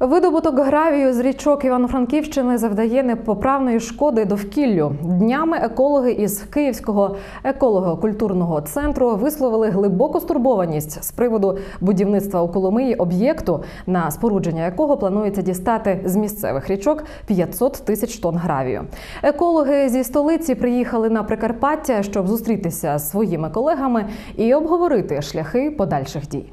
Видобуток гравію з річок Івано-Франківщини завдає непоправної шкоди довкіллю. Днями екологи із Київського еколого-культурного центру висловили глибоку стурбованість з приводу будівництва у Коломиї об'єкту, на спорудження якого планується дістати з місцевих річок 500 тисяч тонн гравію. Екологи зі столиці приїхали на Прикарпаття, щоб зустрітися з своїми колегами і обговорити шляхи подальших дій.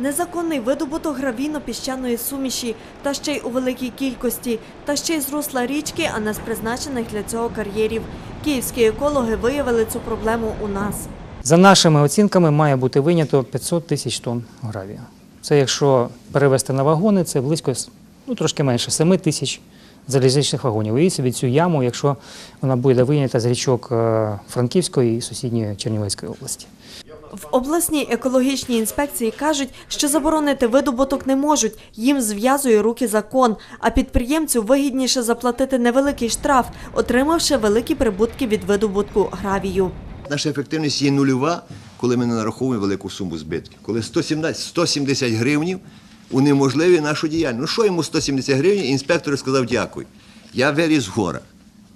Незаконний видобуток гравійно-піщаної суміші та ще й у великій кількості, та ще й з русла річки, а не з призначених для цього кар'єрів. Київські екологи виявили цю проблему у нас. За нашими оцінками має бути вийнято 500 тисяч тонн гравію. Це якщо перевести на вагони, це близько ну, трошки менше 7 тисяч залізничних вагонів. Уявіть собі цю яму, якщо вона буде вийнята з річок е, Франківської і сусідньої Чернівецької області. В обласній екологічній інспекції кажуть, що заборонити видобуток не можуть, їм зв'язує руки закон, а підприємцю вигідніше заплатити невеликий штраф, отримавши великі прибутки від видобутку гравію. Наша ефективність є нульова, коли ми не нараховуємо велику суму збитків. Коли 170, 170 гривнів унеможливі нашу діяльність. Ну що йому 170 гривень? Інспектор сказав дякую. Я виріс з гора.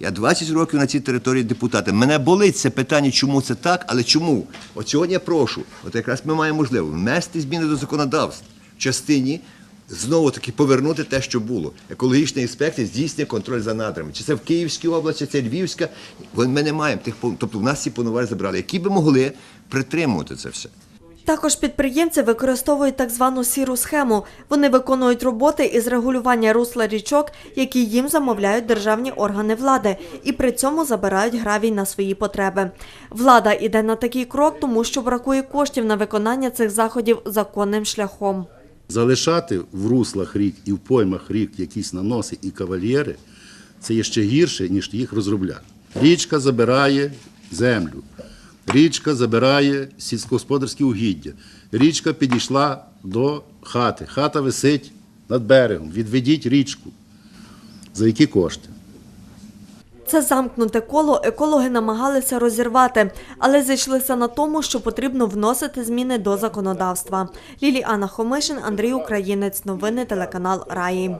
Я 20 років на цій території депутата. Мене болить це питання, чому це так, але чому? От сьогодні я прошу, от якраз ми маємо можливість внести зміни до законодавства в частині знову таки повернути те, що було. Екологічна інспекція здійснює контроль за надрами. Чи це в Київській області, чи це Львівська. Ми не маємо тих тобто в нас ці повноваження забрали, які би могли притримувати це все. Також підприємці використовують так звану сіру схему. Вони виконують роботи із регулювання русла річок, які їм замовляють державні органи влади, і при цьому забирають гравій на свої потреби. Влада йде на такий крок, тому що бракує коштів на виконання цих заходів законним шляхом. Залишати в руслах рік і в поймах рік якісь наноси і кавальєри це є ще гірше, ніж їх розробляти. Річка забирає землю, річка забирає сільськогосподарські угіддя. Річка підійшла до хати. Хата висить над берегом. Відведіть річку. За які кошти? Це замкнуте коло екологи намагалися розірвати, але зійшлися на тому, що потрібно вносити зміни до законодавства. Ліліана Хомишин, Андрій Українець. Новини телеканал Раї.